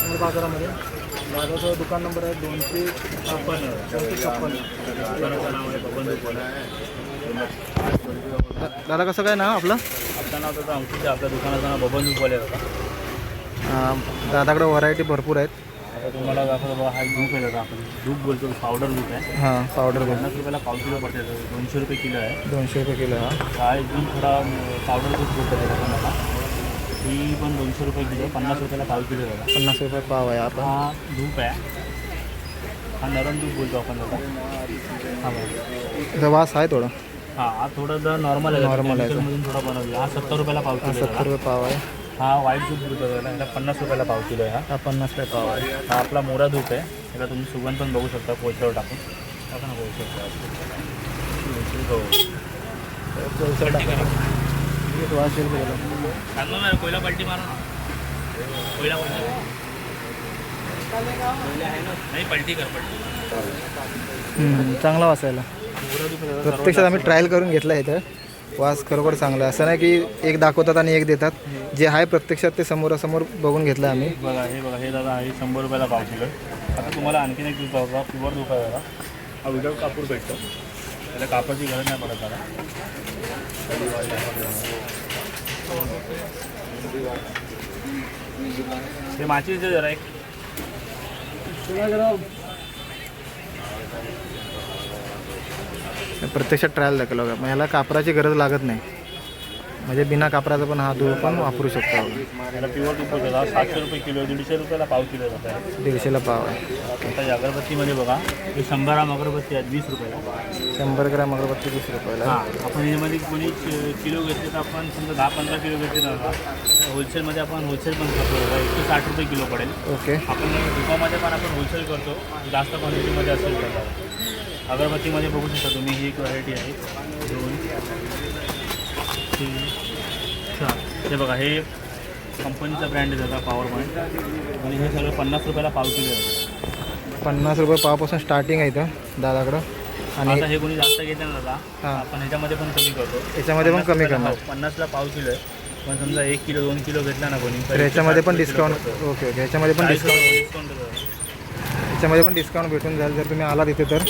मूळ बाजारामध्ये? दादाचं दुकान नंबर आहे दोनशे छप्पन्न दोनशे छप्पन्न दादा कसं काय नाव आपलं? आपलं नाव अंकुश आहे. आपल्या दुकानाचं नाव बबन दुपाले होता दादाकडे व्हरायटी भरपूर आहेत. आता तुम्हाला दाखवतो बघा हा धूप आहे दादा आपण. धूप बोलतो पावडर धूप आहे. हां पावडर पन्नास रुपयाला पाव किलो पडते. दादा. दोनशे रुपये किलो आहे. दोनशे रुपये किलो हा. हा एकदम थोडा पावडर दूध धूप दादा मला ही पण दोनशे रुपये किलो आहे. पन्नास रुपयाला पाव किलो दादा पन्नास रुपये पाव आहे आपण हा धूप आहे. हा नरम दूध बोलतो आपण दादा हा बघा. त्याचा वास आहे थोडा. हा हा थोडं नॉर्मल आहे. Normal आहे. मधून थोडा बनवला. हा सत्तर रुपयाला पाव हा किलो आहे सत्तर दादा. रुपये पाव आहे. हा व्हाईट दूध बोलतो दादा याला पन्नास रुपयाला पाव किलो आहे हा. हा पन्नास रुपये पाव आहे. हा आपला मोरा धूप आहे. याला तुम्ही सुगंध पण बघू शकता. कोळशावर टाकून. टाका ना कोळशावर हो. कोळशावर टाका वास येईल का त्याला? सांगू ना कोयला पलटी मारा ना. कोयला पलटी. नाही पलटी कर पलटी. हम्म, चांगला आहे दादा, प्रत्यक्षात आम्ही ट्रायल करून घेतला आहे इथं. वास खरोखर चांगला. आहे असं नाही की एक दाखवतात आणि एक देतात. जे आहे प्रत्यक्षात ते समोरासमोर बघून घेतलं आम्ही. बघा हे बघा हे दादा हे शंभर रुपयाला पाव किलो. आहे. आता तुम्हाला आणखीन एक दूध बघा प्युअर दूध आहे दादा हा विदाऊट कापूर भेटतो. त्याला कापडाची गरज नाही पडत दादा. ते माचीचे जरा एक. प्रत्यक्षात ट्रायल दाखवलं बघा. मग ह्याला कापराची गरज लागत नाही. म्हणजे बिना कापराचा पण हा दूध पण वापरू शकतो. आपण प्युअर सातशे रुपये किलो दीडशे रुपयाला पाव किलो जात आहे. दीडशेला पाव आहे. आता या अगरबत्तीमध्ये बघा हे शंभर ग्राम अगरबत्ती आहेत वीस रुपयाला. शंभर ग्रॅम अगरबत्ती वीस रुपयाला हां आपण यामध्ये कोणी किलो घेतले तर आपण समजा दहा पंधरा किलो घेतले ना होलसेलमध्ये आपण होलसेल पण करतो बघा एकशे साठ रुपये किलो पडेल. ओके. आपण दुकानामध्ये पण आपण होलसेल करतो जास्त क्वांटिटीमध्ये असेल तर. अगरबत्तीमध्ये बघू शकता तुम्ही ही एक व्हरायटी आहे. दोन तीन चार. हे बघा हे कंपनीचा ब्रँड आहे त्याचा पॉवर पॉईंट आणि हे सगळं पन्नास रुपयाला पाव किलो आहे. पन्नास रुपये पावपासून स्टार्टिंग आहे इथं दादाकडं. आणि आता हे कोणी जास्त घेते ना दादा हां. आपण ह्याच्यामध्ये पण कमी करतो. याच्यामध्ये पण कमी करणार. पन्नासला पाव किलो आहे. पण समजा एक किलो दोन किलो घेतला ना कोणी तर याच्यामध्ये पण डिस्काउंट ओके ओके. याच्यामध्ये पण डिस्काउंट डिस्काउंट याच्यामध्ये पण डिस्काउंट भेटून जाईल जर तुम्ही आला तिथे तर.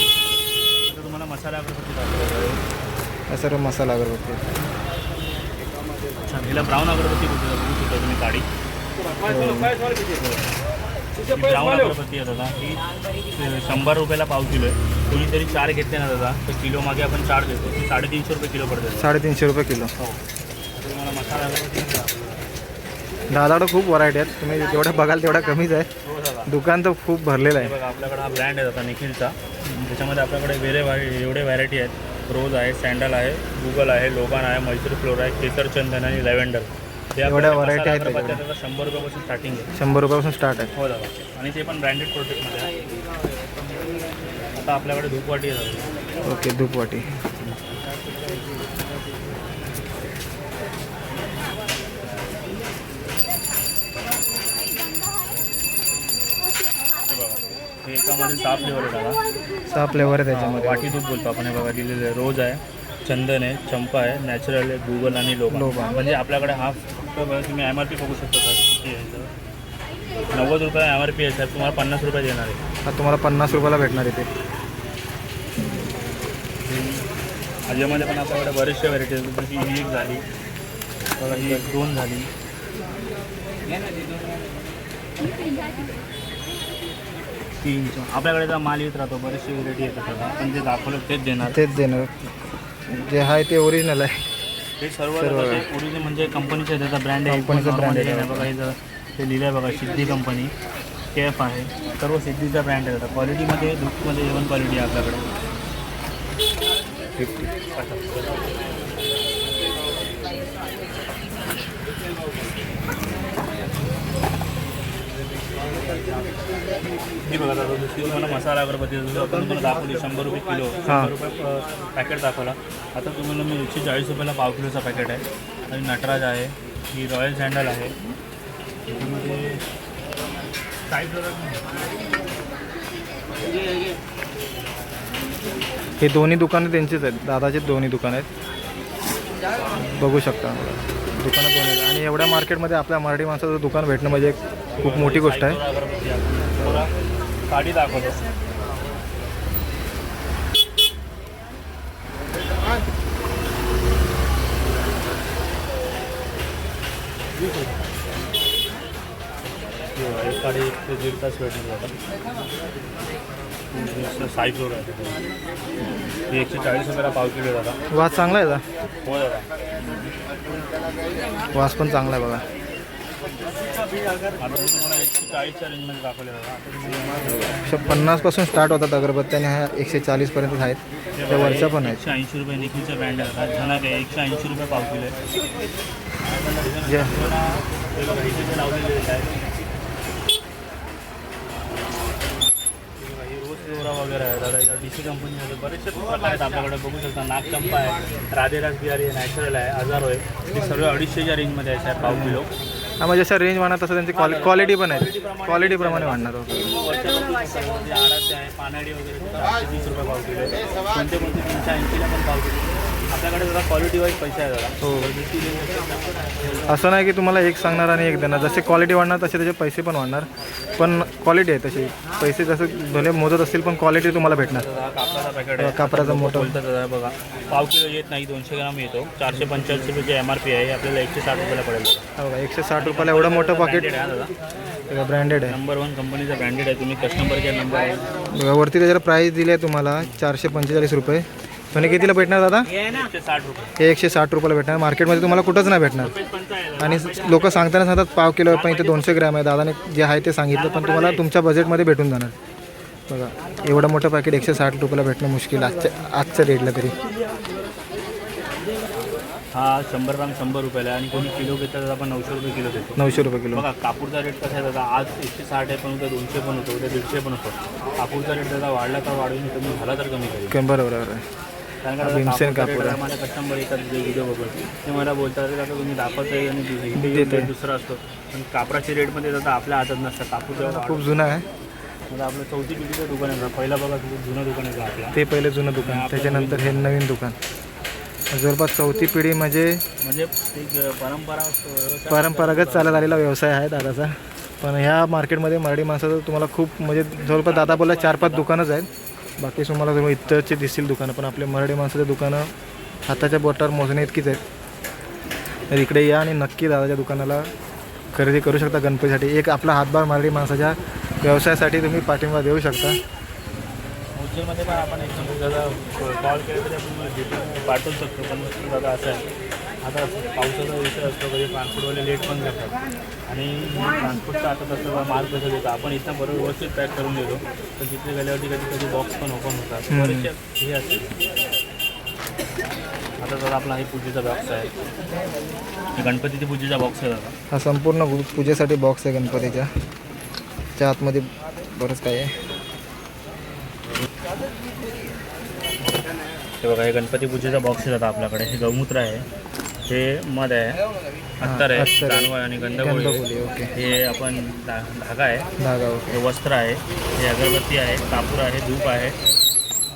तुम्हाला मसाला अगरबत्ती दाखवतो हा सर्व मसाला अगरबत्ती. हिला ब्राऊन अगरबत्ती शकता तुम्ही काडी आहे दादा. अ, शंभर रुपयाला पाव किलो आहे. कोणीतरी चार घेतले ना दादा तर किलो मागे आपण चार देतो. ती साडेतीनशे रुपये किलो पडते. साडेतीनशे रुपये किलो. हो. तर तुम्हाला मसाला. दादाकडं खूप व्हरायटी आहेत. तुम्ही जेवढं बघाल तेवढा कमीच आहे. हो दादा. दुकान तर खूप भरलेलं हे आहे बघा आपल्याकडे हा ब्रँड आहे आता निखिलचा. त्याच्यामध्ये आपल्याकडे वेरे व्हाय- एवढे व्हरायटी आहेत. रोज आहे सँडल आहे गुगल आहे लोबान आहे मैसूर फ्लोर आहे केसर चंदन आणि लॅव्हेंडर एवढ्या मसाला आहेत शंभर रुपयापासून स्टार्टिंग आहे. शंभर रुपयापासून स्टार्ट आहे. हो दादा. आणि ते पण ब्रँडेड प्रोडक्टमध्ये आहे. आता आपल्याकडे धूपवाटी आहे दादा. ओके धूपवाटी. हे बघा. हे एकामध्ये सहा फ्लेवर आहे दादा. सहा फ्लेवर आहे त्याच्यामध्ये. वाटी दूध बोलतो आपण. हे बघा दिलेलं आहे. रोज आहे. चंदन आहे चंपा आहे नॅचरल आहे गुगल आणि लोबा. म्हणजे आपल्याकडे हा तुम्ही एम आर पी बघू शकता सर. आहे. नव्वद रुपये एम आर पी आहे साहेब तुम्हाला पन्नास रुपये देणार आहे. हा तुम्हाला पन्नास रुपयाला भेटणार इथे याच्यामध्ये पण आपल्याकडे बरेचशा व्हरायटी आहेत. जशी ही एक झाली. बघा ही एक दोन झाली. तीन. आपल्याकडे माल येत राहतो. बरेचसे व्हरायटी येतात. आपण जे दाखवलं तेच देणार. तेच देणार. जे आहे ते ओरिजिनल आहे. हे सर्व सर्व. ओरिजिनल म्हणजे कंपनीचे त्याचा ब्रँड आहे. कंपनीचा आहे. नाही बघा हे जर ते लिहिलं आहे बघा सिद्धी कंपनी केफ आहे. सर्व सिद्धीचा ब्रँड आहे आता. क्वालिटीमध्ये धूपमध्ये एवन क्वालिटी आहे आपल्याकडे. ही बघा दादा दुसरी तुम्हाला मसाला अगरबत्ती आपण तुम्हाला दाखवली शंभर रुपये किलो. शंभर रुपये पॅकेट दाखवला. आता तुम्हाला मी एकशे चाळीस रुपयाला पाव किलोचा पॅकेट आहे. आणि नटराज आहे ही रॉयल सँडल आहे. त्याच्यामध्ये काही. हे दोन्ही दुकानं त्यांचेच आहेत. दादाचे दोन्ही दुकान आहेत. बघू शकता. दुकानात बनवलं आणि एवढ्या मार्केटमध्ये आपल्या मराठी माणसाचं दुकान भेटणं म्हणजे खूप मोठी गोष्ट आहे. अगरबत्ती साडी दाखवतो एक साडी एक दीड तास भेटणार आता. साई फ्लोर आहे एकशे चाळीस रुपयाला पाव किलो दादा. वास चांगला आहे का? हो दादा. वास पण चांगला आहे बघा. एकशे दादा. पन्नासपासून स्टार्ट होतात अगरबत्त्या आणि ह्या एकशे चाळीसपर्यंत आहेत. त्या वरच्या पण आहेत. एकशे ऐंशी रुपये निखिलचा ब्रँड आहे आता झनक आहे एकशे ऐंशी रुपये पाव किलो आहे. फ्लोरा वगैरे आहे. दादा डी सी कंपनीमध्ये बरेचसे प्रकार आहेत. आपल्याकडे बघू शकता नागचंपा आहे राधेराज बिहारी आहे नॅचरल आहे हजारो आहे. हे सर्व अडीचशेच्या रेंजमध्ये आहे पाव किलो. हा म्हणजे जसं रेंज वाढणार तसं त्यांची क्वालि क्वालिटी पण आहे क्वालिटीप्रमाणे वाढणार हो. वर्षामध्ये आराध्य आहे पानाडी वगैरे तीस रुपये पाव किलो कोणते कोणते तीनशे ऐंशीला पण पाव किलो. आपल्याकडे जरा क्वालिटी वाईज पैसे आहे दादा हो. असं नाही की तुम्हाला एक सांगणार आणि एक देणार. जसे क्वालिटी वाढणार तसे त्याचे पैसे पण वाढणार. पण क्वालिटी आहे तशी. पैसे जसं भले मोजत असतील पण क्वालिटी तुम्हाला भेटणार. दादा कापडाचा पॅकेट आहे. कापडाचं मोठं. बोलतात दादा बघा. पाव किलो येत नाही दोनशे ग्राम येतो. चारशे पंच्याऐंशी रुपये एम आर पी आहे. आपल्याला एकशे साठ रुपयाला पडेल. दादा. हा बघा एकशे साठ रुपयाला एवढं मोठं पाकिट Branded आहे हा दादा. ब्रँडेड आहे. नंबर वन कंपनीचा ब्रँडेड आहे. तुम्ही कस्टमर केअर नंबर आहे बघा वरती त्याच्यावर प्राईस दिली आहे तुम्हाला चारशे पंचेचाळीस रुपये. पण हे कितीला भेटणार दादा? हे एकशे साठ रुपयाला भेटणार. मार्केटमध्ये तुम्हाला कुठंच नाही भेटणार. आणि लोक सांगताना सांगतात पाव किलो पण इथे दोनशे ग्रॅम आहे. दादाने जे आहे ते सांगितलं पण तुम्हाला तुमच्या बजेटमध्ये भेटून जाणार. बघा एवढं मोठं पॅकेट एकशे साठ रुपयाला भेटणं मुश्किल आहे. आजच्या आजच्या रेटला तरी. हा शंभर ग्राम शंभर रुपयाला आहे. आणि कोणी किलो घेतात तर आपण नऊशे रुपये किलो देतो. नऊशे रुपये किलो. बघा कापूरचा रेट कसा आहे दादा? आज एकशे साठ आहे पण उद्या दोनशे पण होतो उद्या दीडशे पण होतो. कापूरचा रेट दादा वाढला तर वाढून कमी झाला तर कमी करेल. बरोबर आहे. कारण का दादा भीमसेन कापूरचा कापूर आहे. माझ्या कस्टमर येतात जे व्हिडिओ बघून ते मला बोलतात "अरे तुम्ही दाखवताय आणि इथे देतोय. दुसरा असतो. पण कापराच्या रेटमध्ये दादा आपल्या हातात नसतं कापूर जेव्हा खूप जुनं आहे. दादा आपलं चौथी पिढीचं दुकान आहे. पहिला बघा किती जुनं दुकान आहे ते पहिले जुनं दुकान. त्याच्यानंतर हे नवीन दुकान. जवळपास चौथी पिढी म्हणजे म्हणजे एक परंपरा असतो परंपरागत चालत आलेला व्यवसाय आहे दादाचा. पण ह्या मार्केटमध्ये मराठी माणसाचं तुम्हाला खूप म्हणजे जवळपास दादा बोलला चार पाच दुकानच आहेत. बाकी तुम्हाला तुम्ही इतरचे दिसतील दुकानं पण आपले मराठी माणसाचे दुकानं हाताच्या बोटावर मोजणे इतकीच आहेत. तर इकडे या आणि नक्की दादाच्या दुकानाला खरेदी करू शकता गणपतीसाठी. एक आपला हातभार मराठी माणसाच्या व्यवसायासाठी तुम्ही पाठिंबा देऊ शकता. पण आपण एक कॉल केला तरी आपण पाठवू शकतो पण दादा असं आहे. आता पावसाचा विषय असतो कधी ट्रान्सपोर्टवाले लेट पण करतात आणि ट्रान्सपोर्टचा आता तसं माल कसं देतो आपण इथं बरोबर व्यवस्थित पॅक करून देतो. तर तिथे गेल्यावरती कधी कधी बॉक्स पण ओपन होतात. बरेचसे हे असते आता दादा आपला हे पूजेचा बॉक्स आहे. हे गणपतीची पूजेचा बॉक्स आहे हा संपूर्ण पूजेसाठी बॉक्स आहे गणपतीच्या. त्या आतमध्ये बरंच काय आहे. हे बघा हे गणपती पूजेचा बॉक्स आहे आता आपल्याकडे. हे गौमूत्र आहे. हे मध आहे. अत्तर आहे. जानवळ आणि गंधगोळी ओके. हे आपण धा धागा आहे. धागा ओके. हे वस्त्र आहे. हे अगरबत्ती आहे. कापूर आहे. धूप आहे.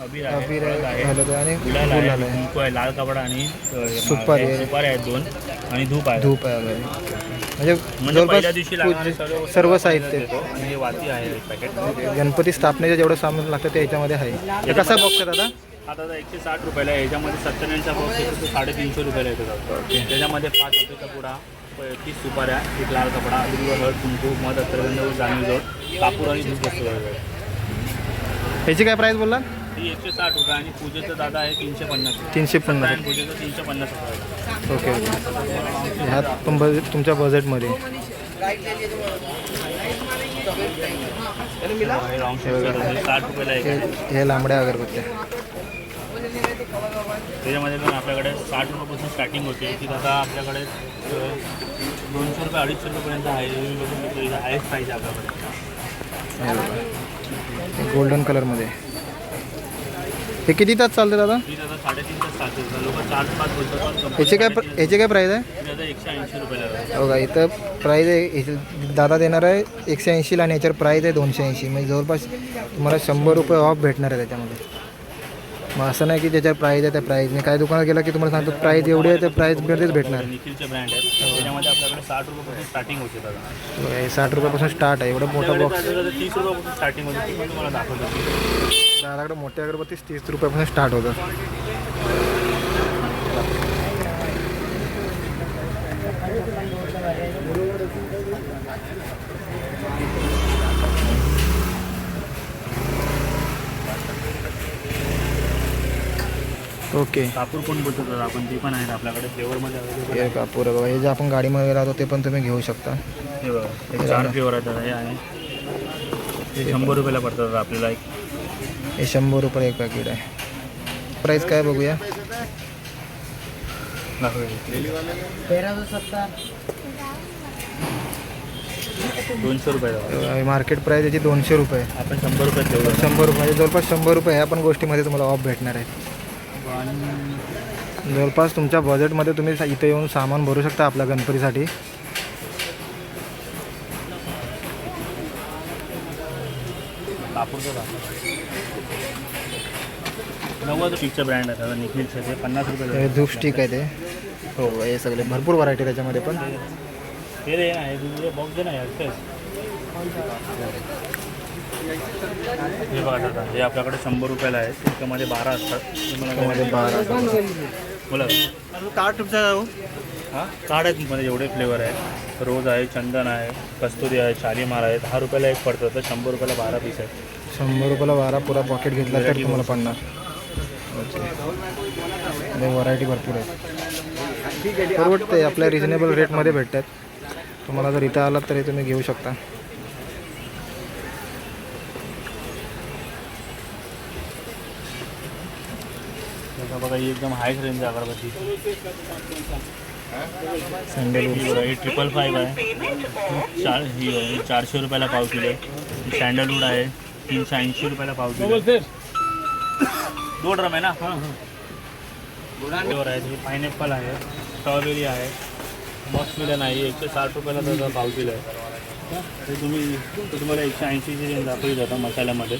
अबीर आहे. अबीर हळद आहे आहे. हळद आहे आणि गुलाल गुलाल आहे. आहे कुंकू आहे. लाल कपडा आणि अ, हे सुपारी आहे. सुपारी आहेत दोन आणि धूप आहे. धूप आहे वगैरे. म्हणजे म्हणजे पहिल्या दिवशी लागणारे सर्व पूज- सर्व साहित्य. देतो. आणि हे वाती आहे एक पॅकेट गणपती स्थापनेचं जेवढं सामान लागतं ते याच्यामध्ये आहे. हे कसा बॉक्स आहे दादा? हा दादा एकशे साठ रुपयाला आहे. याच्यामध्ये सत्त्याण्णवचा बॉक्स तो साडेतीनशे रुपयाला येतो दादा. त्याच्यामध्ये पाच रुपयाचा पुडा प- तीस सुपाऱ्या एक लाल कपडा अगदी हळद कुंकू मध अत्तरगंध जाणीव कापूर आणि दूध वस्तू ह्याची काय प्राईस बोलला? ही एकशे साठ रुपये आणि पूजेचं दादा आहे तीनशे पन्नास. रुपये. तीनशे पन्नास. आणि पूजेचं तीनशे पन्नास रुपये ओके. ओके पण बजेट तुमच्या बजेटमध्ये. हे लांबड्या अगरबत्त्या. त्याच्यामध्ये पण आपल्याकडे साठ रुपयापासून स्टार्टिंग होते. ती दादा आपल्याकडे दोनशे रुपये अडीचशे रुपयापर्यंत आहे. हे आहेच पाहिजे आपल्याकडे. हे गोल्डन कलरमध्ये हे किती तास चालते दादा? ही दादा साडेतीन तास चालते. लोक चार पाच बोलतात ह्याचे काय प्राईस आहे? ही दादा एकशे ऐंशी रुपयाला आहे. बघा इथं प्राईज आहे इथे दादा देणार आहे एकशे ऐंशीला आणि याच्यावर प्राईज आहे दोनशे ऐंशी. म्हणजे जवळपास तुम्हाला शंभर रुपये ऑफ भेटणार आहे त्याच्यामध्ये. मग असं नाही की ज्याच्यावर प्राईज आहे त्या प्राईजने काही दुकानात गेला की तुम्हाला सांगतो प्राईज एवढी आहे त्या प्राईजमध्येच भेटणार. निखिलचे ब्रँड आहेत. त्याच्यामध्ये आपल्याकडे साठ रुपयापासून स्टार्टिंग होते दादा बघा, हे साठ रुपयापासून स्टार्ट आहे. एवढं मोठा बॉक्स आपल्याकडे तीस रुपयापासून स्टार्टिंग होते ती पण तुम्हाला दाखवतो. दादाकडे मोठ्या अगरबत्तीस तीस रुपयापासून स्टार्ट होतं. ओके. कापूर कोण बोलतो दादा आपण ते पण आहेत आपल्याकडे फ्लेवरमध्ये available हे कापूर आहे बघा हे जे आपण गाडीमध्ये राहतो ते पण तुम्ही घेऊ शकता. हे बघा हे चार फ्लेवर आहेत दादा हे आहे. हे शंभर रुपयाला पडतात दादा आपल्याला एक. हे शंभर रुपये एक पॅकेट आहे. प्राईस काय बघूया? दोनशे रुपये दादा. मार्केट प्राईस याची दोनशे रुपये. आपण शंभर रुपये शंभर रुपये म्हणजे जवळपास शंभर रुपये ह्या पण गोष्टीमध्ये तुम्हाला ऑफ भेटणार आहे आणि जवळपास तुमच्या बजेटमध्ये तुम्ही इथे येऊन सामान भरू शकता आपल्या गणपतीसाठी. नव्वद स्टिकचे ब्रँड आहे ते पन्नास रुपये हे धूप स्टिक आहे ते. हो हे सगळे भरपूर व्हरायटी त्याच्यामध्ये पण. हे. हे बॉक्स दे ना यार तेच हे बघा दादा हे आपल्याकडे शंभर रुपयाला आहे. त्याच्यामध्ये बारा असतात. बारा बोला. कार्ड तुमचा हां? कार्ड आहेत मध्ये एवढे फ्लेवर आहे रोज आहे चंदन आहे कस्तुरी आहे शालीमार आहे दहा रुपयाला एक पडतं तर शंभर रुपयाला बारा पीस आहे शंभर रुपयाला बारा पुरा पॉकेट घेतला तर तुम्हाला पडणार व्हरायटी भरपूर आहे. परवडते आपल्या रिजनेबल रेटमध्ये भेटतात. तुम्हाला जर इथं आलात तरी तुम्ही घेऊ शकता. आता बघा ही एकदम हाय रेंज आहे अगरबत्ती। सँडलवूड ही बघा, ट्रिपल फाईव्ह आहे चार ही ही चारशे रुपयाला पाव किलो। आहे ही सँडलवूड आहे तीनशे ऐंशी रुपयाला पाव किलो। आहे. दोन ड्रम आहे ना? हाँ फ्लेवर आहे पायनॅपल आहे स्ट्रॉबेरी आहे मॉक्समिलन आहे एकशे साठ रुपयाला त्याचा पाव किलो आहे ते तुम्ही ते तुम्हाला एकशे ऐंशीची रेंज दाखवली जातं मसाल्यामध्ये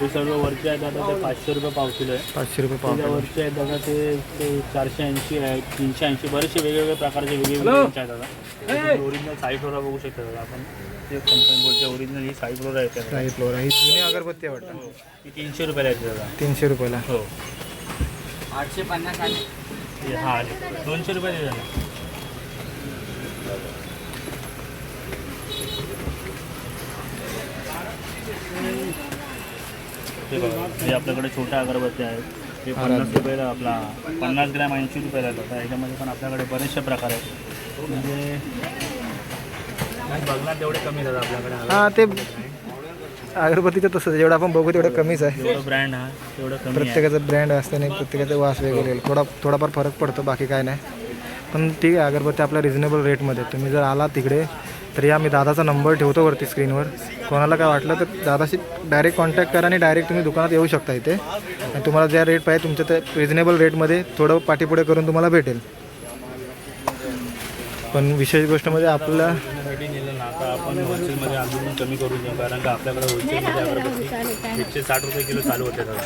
ते सर्व वरचे आहेत आता ते पाचशे रुपये पाव किलो आहे. पाचशे रुपये पाव किलो. त्याच्यावरचे आहेत दादा ते ते चारशे ऐंशी आहेत तीनशे ऐंशी. बरेचसे वेगवेगळ्या प्रकारचे वेगवेगळे आहेत दादा. ओरिजिनल साई फ्लोरा बघू शकता दादा आपण. ते कंपनी बोलते ओरिजिनल ही साई फ्लोरा येते दादा. साई फ्लोर ही जुनी अगरबत्ती आहे वाटतं. हो. ही तीनशे रुपयाला येते दादा. तीनशे रुपयाला. हो. आठशे पन्नास आले. हा आले दोनशे रुपये दे दादा. हे बघा हे आपल्याकडे छोट्या अगरबत्त्या आहेत हे पन्नास रुपयाला आपला पन्नास ग्रॅम ऐंशी रुपयाला येतात ह्याच्यामध्ये पण आपल्याकडे बरेचसे प्रकार आहेत. म्हणजे बघणार तेवढे कमी जातात आपल्याकडे हां ते अगरबत्तीचं तसंच. जेवढं आपण बघू तेवढं कमीच आहे. जेवढं ब्रँड हा तेवढं कमी प्रत्येकाचं ब्रँड असतं नाही प्रत्येकाचं वास वेगळं थोडा थोडाफार फरक पडतो बाकी काय नाही. पण ठीक आहे अगरबत्ती आपल्या रिजनेबल रेटमध्ये तुम्ही जर आला तिकडे तर या मी दादाचा नंबर ठेवतो वरती स्क्रीनवर. कोणाला काय वाटलं तर दादाशी डायरेक्ट कॉन्टॅक्ट करा आणि डायरेक्ट तुम्ही दुकानात येऊ शकता इथे. आणि तुम्हाला ज्या रेट पाहिजे तुमच्या त्या रिजनेबल रेटमध्ये थोडं पाठीपुढे करून तुम्हाला भेटेल. पण विशेष गोष्ट म्हणजे आपला रेडी नेलं ना आता आपण होलसेलमध्ये अजून कमी करू देऊ कारण का आपल्याकडे होलसेलमध्ये अगरबत्ती एकशे साठ रुपये किलो चालू होते दादा.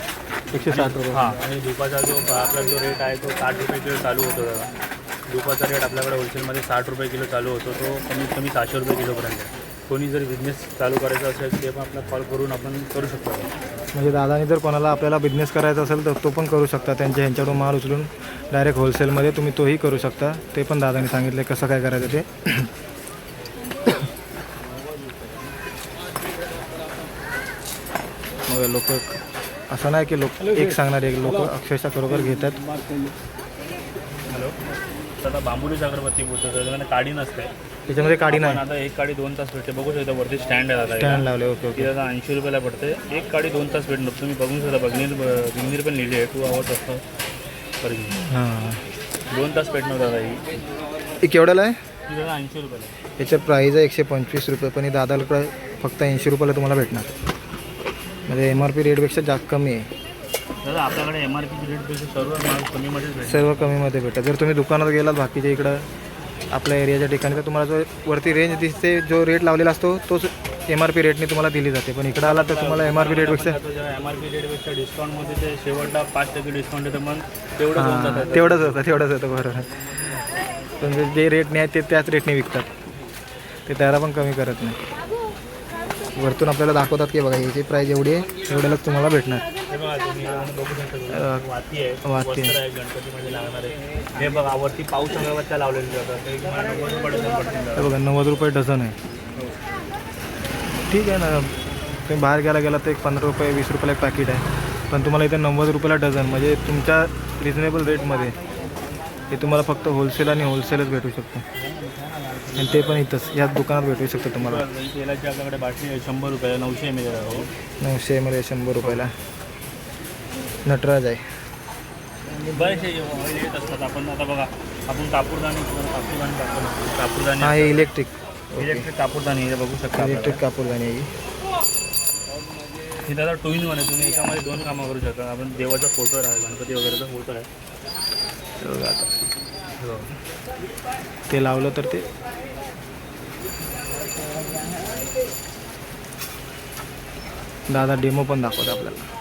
एकशे साठ रुपये. हां आणि दुपाचा जो आपला जो रेट आहे तो साठ रुपये किलो चालू होतो दादा. दुपाचा रेट आपल्याकडे होलसेलमध्ये साठ रुपये किलो चालू होतो. तो कमीत कमी सहाशे रुपये किलोपर्यंत कोणी जर बिझनेस चालू करायचा असेल ते पण आपला कॉल करून आपण करू शकतो. म्हणजे दादानी जर कोणाला आपल्याला बिझनेस करायचा असेल तर तो पण करू शकता. त्यांच्या ह्यांच्याकडून माल उचलून डायरेक्ट होलसेलमध्ये तुम्ही तोही करू शकता. ते पण दादानी सांगितले कसं काय करायचं ते. मग लोक असं नाही की लोक एक सांगणार एक लोक अक्षरशः खरोखर घेतात. आता बांबुलीची अगरबत्ती बोलतो त्याच्यामध्ये काडी नसते. त्याच्यामध्ये काडी नाही. आता एक काडी दोन तास भेटते. बघू शकता वरती स्टँड आहे स्टँड लावले ओके ओके. आता ऐंशी रुपयाला पडते. एक काडी दोन तास भेटणार तुम्ही बघून शकता बघणीर बघणीर पण लिहिली आहे. टू आवर्स असतं. हां. दोन तास भेटणार दादा ही. केवढ्याला आहे? ऐंशी रुपयाला आहे. याचं प्राईज आहे एकशे पंचवीस रुपये पण हे दादाला फक्त ऐंशी रुपयाला तुम्हाला भेटणार. म्हणजे एम आर पी रेटपेक्षा जास्त कमी आहे. दादा आपल्याकडे एम आर पी रेटपेक्षा सर्व माल कमीमध्येच सर्व कमीमध्ये भेटतात. जर तुम्ही दुकानात गेलात बाकीच्या इकडं आपल्या एरियाच्या ठिकाणी तर तुम्हाला जो वरती रेंज दिसते जो रेट लावलेला असतो तोच एम आर पी रेटने तुम्हाला दिली जाते. पण इकडं आला तर तुम्हाला एम आर पी रेटपेक्षा एम आर पी रेटपेक्षा डिस्काउंटमध्ये ते शेवटला पाच टक्के डिस्काउंट तर मग तेवढं हां तेवढंच होतं तेवढंच होतं बरोबर. पण जे- रेटने आहे ते त्याच रेटने विकतात. ते त्याला पण कमी करत नाही. वरतून आपल्याला दाखवतात की बघा याची प्राईस एवढी आहे एवढ्यालाच तुम्हाला भेटणार. हे. वाती आहे. वाती आहे. वस्त्र आहे गणपतीमध्ये लागणार आहे. हे बघा वरती पाऊस अगरबत्त्या लावलेल्या जातात हे बघा नव्वद रुपये डझन आहे. ठीक आहे ना. तुम्ही बाहेर गेला गेला तर एक पंधरा रुपये वीस रुपयाला एक पॅकेट आहे. पण तुम्हाला इथे नव्वद रुपयाला डझन म्हणजे तुमच्या रिजनेबल रेटमध्ये हे तुम्हाला फक्त होलसेल आणि होलसेलच भेटू शकतं. आणि ते पण इथंच याच दुकानात भेटू शकतं तुम्हाला. तेलाची आपल्याकडे बाटली आहे शंभर रुपये नऊशे एम एल हो नऊशे मध्ये शंभर रुपयाला. नटराज आहे. बरेचसे ऑइल येत असतात आपण आता बघा आपण कापूरदानी हा हे इलेक्ट्रिक इलेक्ट्रिक कापूरदानी हे बघू शकता इलेक्ट्रिक कापूरदानी आहे ही. हे दादा टू इन वन आहे तुम्ही एकामध्ये दोन कामं करू शकता. आपण देवाचा फोटो आहे गणपती वगैरेचा फोटो आहे. हे बघा आता. ते लावलं तर ते. दादा डेमो पण दाखवतो आपल्याला.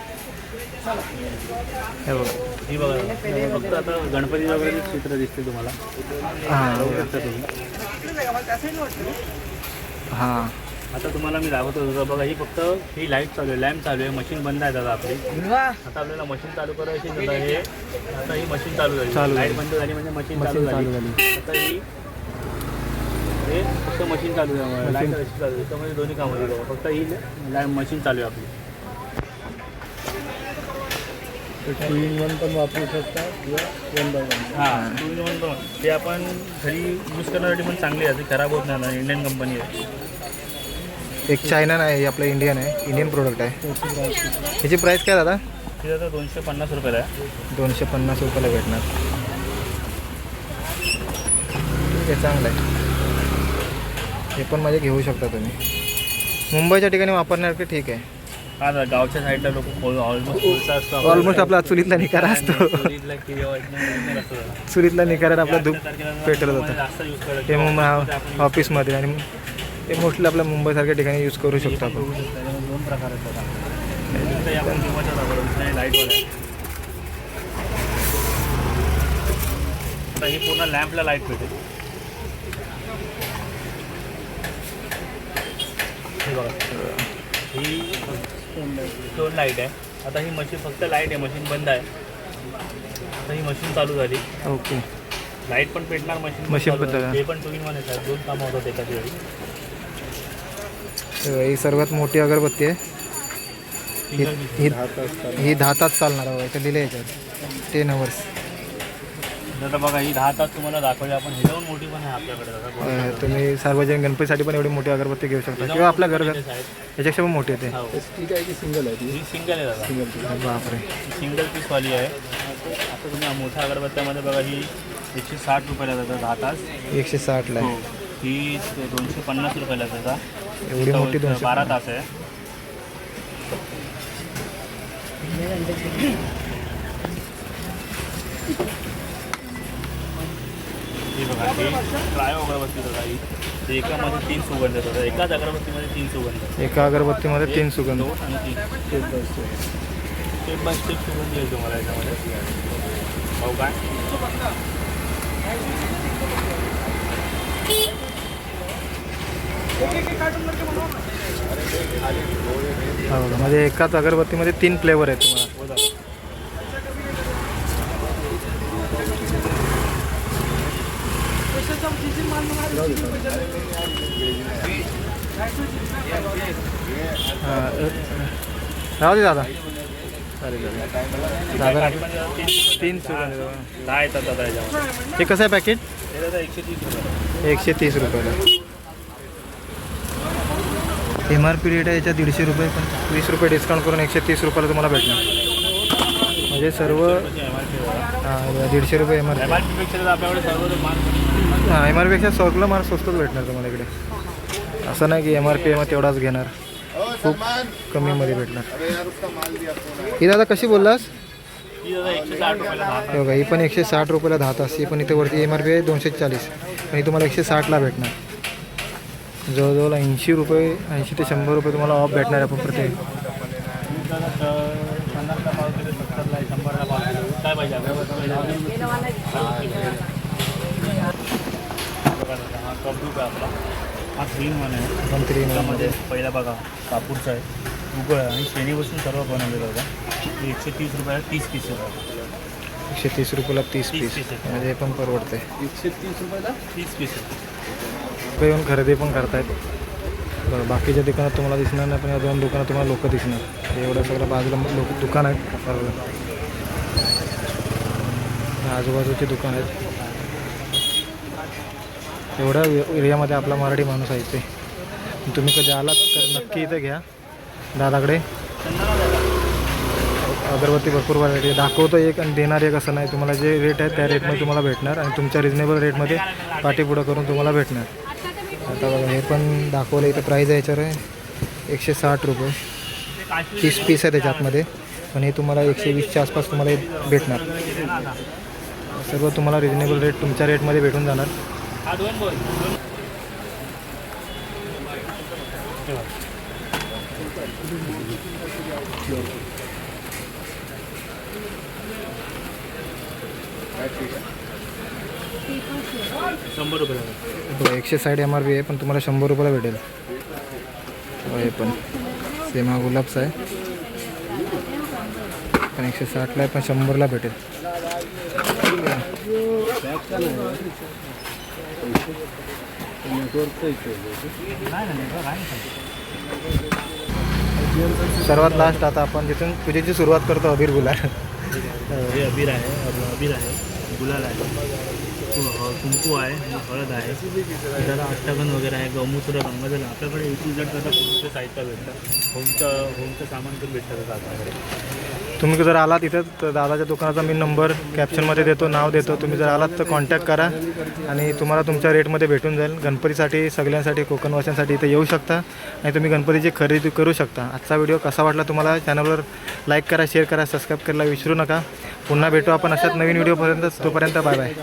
हे बघा. ही बघा. फक्त आता गणपती वगैरे चित्र दिसते तुम्हाला. हां बघू शकता तुम्ही. हां. आता तुम्हाला मी दाखवतो होतो बघा ही फक्त ही लाइट चालू आहे. लॅम्प चालू आहे. मशीन बंद आहे दादा आपली. आता आपल्याला मशीन चालू करायची दादा हे. आता ही मशीन चालू झाली. लाइट. बंद झाली म्हणजे मशीन चालू झाली. आता ही हे फक्त मशीन चालू आहे. लाइट चालू आहे. त्यामध्ये दोन्ही कामं फक्त ही लॅम्प मशीन चालू आहे आपली. टू इन वन पण वापरू शकता किंवा वन बाय वन हां टू इन वन पण. ते आपण घरी यूज करण्यासाठी पण चांगली आहे ती खराब होत नाही ना इंडियन कंपनी आहे. एक चायना आहे हे आपलं इंडियन आहे इंडियन प्रोडक्ट आहे. ह्याची प्राईस काय दादा? ती आता दोनशे पन्नास रुपयाला आहे. दोनशे पन्नास रुपयाला भेटणार. ठीक आहे चांगलं आहे. हे पण माझे घेऊ शकता तुम्ही. मुंबईच्या ठिकाणी वापरणार की ठीक आहे. हा गावच्या साईडला लोक ऑलमोस्ट कोळसा असतो ऑलमोस्ट आपला चुलीतला निकारा असतो. चुलीतला किंवा. चुलीतला निकारात आपला धूप मुंबईमध्ये जातं ते आपण ऑफिसमध्ये आणि ते मोस्टली आपल्या मुंबईसारख्या ठिकाणी यूज करू शकतो आपण. दोन प्रकार आता ही पूर्ण लॅम्पला लाइट भेटेल हे बघा. ही दोन लाइट आहे. आता ही मशीन फक्त लाइट आहे मशीन बंद आहे. आता ही मशीन चालू झाली. ओके लाइट पण पेटणार मशीन Machine पण चालू. ते पण टू इन वन येतात दोन कामं होतात एकाच वेळी ही सर्वात मोठी अगरबत्ती आहे. ही ही- ही दहा तास चालणार आहे. याच्यात दिलं याच्यात. टेन अवर्स आता बघा ही दहा तास तुम्हाला दाखवली. आपण ही जाऊन मोठी पण आहे आपल्याकडे दादा. तुम्ही सार्वजनिक गणपतीसाठी पण एवढी मोठी अगरबत्ती घेऊ शकता. किंवा आपल्या घर याच्यापेक्षा पण मोठी येते आहे ही सिंगल आहे दादा. बापरे. सिंगल पीसवाली आहे. आता तुम्ही या मोठ्या अगरबत्त्यामध्ये बघा ही एकशे साठ रुपयाला जातात दहा तास. एकशे साठला हो आहे. ही. दोनशे पन्नास रुपयाला जातात एवढी मोठी दोनशे बारा तास आहे. बघा ही ट्राय अगरबत्ती ही. एकामध्ये तीन सुगंध एकाच अगरबत्तीमध्ये तीन सुगंध. एका अगरबत्तीमध्ये तीन सुगंध. दोन आणि तीन. Step by step step by step सुगंध येईल तुम्हाला याच्यामध्ये. हो काय? म्हणजे एकाच अगरबत्तीमध्ये तीन फ्लेवर आहेत तुम्हाला हो दादा हा, अ- राहू दे. दादा. दादा तीन. दहा येतात दादा याच्यामध्ये हे कसं आहे पॅकेट एकशे तीस रुपयाला एम आर पी रेट आहे याच्या दीडशे रुपये पण. वीस रुपये डिस्काउंट करून एकशे तीस रुपयाला तुम्हाला भेटणार. म्हणजे सर्व पी हा, दीडशे रुपये एम आर पीपेक्षा आपल्याकडे सर्व हां एम आर पीपेक्षा सगळं माल स्वस्तच भेटणार तुम्हाला इकडे. असं नाही की एम आर पी मग तेवढाच घेणार. खूप कमीमध्ये भेटणार. ही दादा कशी बोललास? ही दहा हे बघा ही पण एकशे साठ रुपयाला दहा तास ही पण इथे वरती एम आर पी आहे दोनशे चाळीस. पण ही तुम्हाला एकशे साठला भेटणार. जवळजवळ ऐंशी रुपये ऐंशी ते शंभर रुपये तुम्हाला ऑफ भेटणार आहे आपण प्रत्येक तर पन्नासला पाव किलो सत्तरला आहे शंभरला पाव किलो काय पाहिजे बघा दादा, हा कबूक आहे आपला. हा ग्रीन वन आहे. मंत्री त्यामध्ये पहिला बघा कापूरचा आहे. उगळ आहे आणि शेणीपासून सर्व बनवलेलं होता हे एकशे तीस रुपयाला तीस पीस आहे एकशे तीस रुपयाला तीस तीस पीस. म्हणजे हे पण परवडते एकशे तीस रुपयाला तीस पीस आहे. येऊन खरेदी पण करतायत. बरं बाकीच्या दुकानात तुम्हाला दिसणार नाही पण या दोन दुकानात तुम्हाला लोक दिसणार. एवढं सगळं बाजूला लोक दुकान आहेत. हे आजूबाजूची दुकान आहेत. एवढं एरियामध्ये आपला मराठी माणूस आहे इथे. तुम्ही कधी आलात तर नक्की इथे घ्या. दादाकडे. अगरबत्ती भरपूर व्हरायटी दाखवतो एक आणि देणार एक असं नाही. तुम्हाला जे रेट आहे त्या रेटमध्ये तुम्हाला भेटणार आणि तुमच्या रिजनेबल रेटमध्ये पाठीपुढं करून तुम्हाला भेटणार. आता हे पण दाखवलं इथं प्राईज आहे याच्यावर आहे. एकशे साठ रुपये. तीस पीस आहे त्याच्यातमध्ये पण हे तुम्हाला एकशे वीसच्या आसपास तुम्हाला भेटणार. सर्व तुम्हाला रिजनेबल रेट तुमच्या रेटमध्ये भेटून जाणार. हा दोन बोल शंभर रुपये एकशे साठ एम आर पी आहे पण तुम्हाला शंभर रुपयाला भेटेल. हो, हे पण. सेम हा गुलाबचा आहे. पण एकशे साठला आहे पण शंभरला भेटेल नाही नाही बघा, काय नाही. सर्वात लास्ट आता आपण जिथून पूजेची सुरुवात करतो अबीर गुलाल. हे अबीर आहे अबीर आहे गुलाल आहे हो, हो, कुंकू आहे हळद आहे. त्याला अष्टगन वगैरे आहे गौमूत्र गंगाजल आपल्याकडे इथून जर त्याचा पूजेचं साहित्य भेटतं होमचं होमचं सामान पण भेटतं त्याचं आपल्याकडे. तुम्ही जर आलात इथं तर दादाच्या दुकानाचा मी नंबर कॅप्शनमध्ये देतो नाव देतो. तुम्ही जर आलात तर कॉन्टॅक्ट करा आणि तुम्हाला तुमच्या रेटमध्ये भेटून जाईल. गणपतीसाठी सगळ्यांसाठी कोकणवाशांसाठी इथं येऊ शकता आणि तुम्ही गणपतीची खरेदी करू शकता. आजचा व्हिडिओ कसा वाटला तुम्हाला? चॅनलवर लाईक करा शेअर करा सबस्क्राईब करायला विसरू नका. पुन्हा भेटू आपण अशाच नवीन व्हिडिओपर्यंत तोपर्यंत बाय बाय